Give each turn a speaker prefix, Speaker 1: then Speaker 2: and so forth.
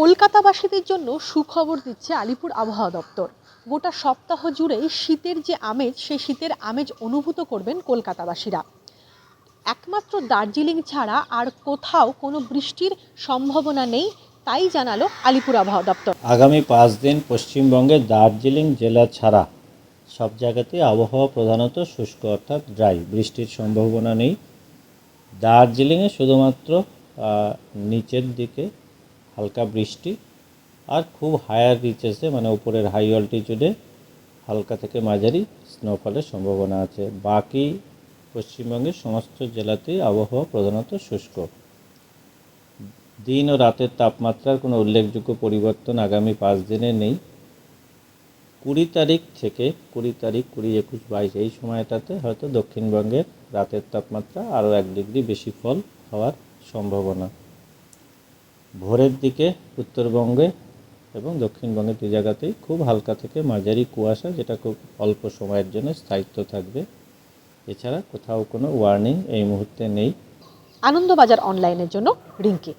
Speaker 1: কলকাতাবাসীদের জন্য সুখবর দিচ্ছে আলিপুর আবহাওয়া দপ্তর। গোটা সপ্তাহ জুড়েই শীতের যে আমেজ, সেই শীতের আমেজ অনুভূত করবেন কলকাতাবাসীরা। একমাত্র দার্জিলিং ছাড়া আর কোথাও কোনো বৃষ্টির সম্ভাবনা নেই, তাই জানালো আলিপুর আবহাওয়া দপ্তর।
Speaker 2: আগামী পাঁচ দিন পশ্চিমবঙ্গে দার্জিলিং জেলা ছাড়া সব জায়গাতেই আবহাওয়া প্রধানত শুষ্ক অর্থাৎ ড্রাই, বৃষ্টির সম্ভাবনা নেই। দার্জিলিংয়ে শুধুমাত্র নিচের দিকে হালকা বৃষ্টি আর খুব হায়ার রিচেসে মানে উপরের হাই অল্টিটিউডে হালকা থেকে মাঝারি স্নোফলের সম্ভাবনা আছে। বাকি পশ্চিমবঙ্গের সমস্ত জেলাতেই আবহাওয়া প্রধানত শুষ্ক। দিন ও রাতের তাপমাত্রার কোনো উল্লেখযোগ্য পরিবর্তন আগামী পাঁচ দিনে নেই। কুড়ি তারিখ থেকে, কুড়ি তারিখ, কুড়ি একুশ বাইশ এই সময়টাতে হয়তো দক্ষিণবঙ্গের রাতের তাপমাত্রা আরও এক ডিগ্রি বেশি ফল হওয়ার সম্ভাবনা। ভোরের দিকে উত্তরবঙ্গে এবং দক্ষিণবঙ্গে দু জায়গাতেই খুব হালকা থেকে মাঝারি কুয়াশা, যেটা খুব অল্প সময়ের জন্য স্থায়িত্ব থাকবে। এছাড়া কোথাও কোনো ওয়ার্নিং এই মুহূর্তে নেই।
Speaker 1: আনন্দবাজার অনলাইনের জন্য রিঙ্কি।